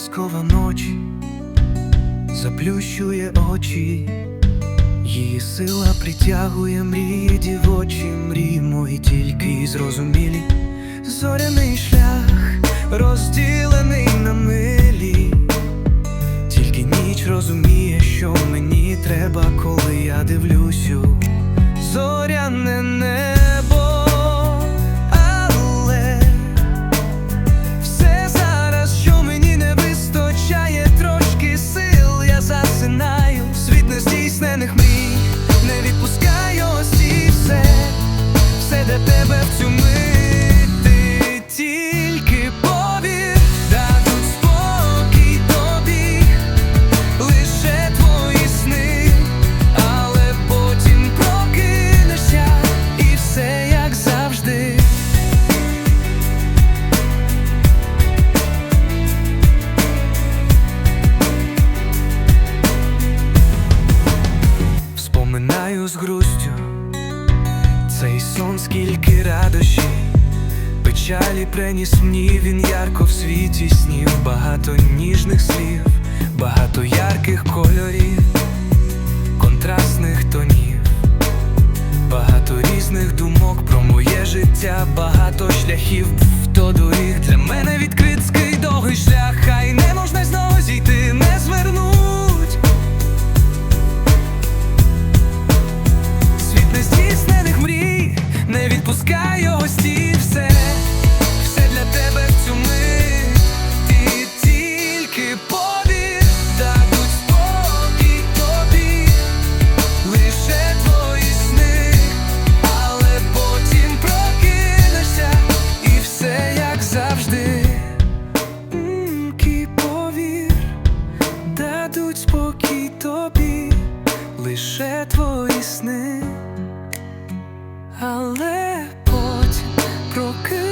колискова ночі заплющує очі, її сила притягує мрії дівочі, мрії мої тільки зрозумілі. Зоряний шлях розділений на милі, тільки ніч розуміє, що мені треба, коли я дивлюсю. Зоряне цей сон, скільки радощів, печалі приніс мені він ярко в світі снів, багато ніжних слів, багато ярких кольорів, контрастних тонів, багато різних думок про моє життя, багато шляхів то доріг. Для мене відкритський лише твої сни, але потім прокинешся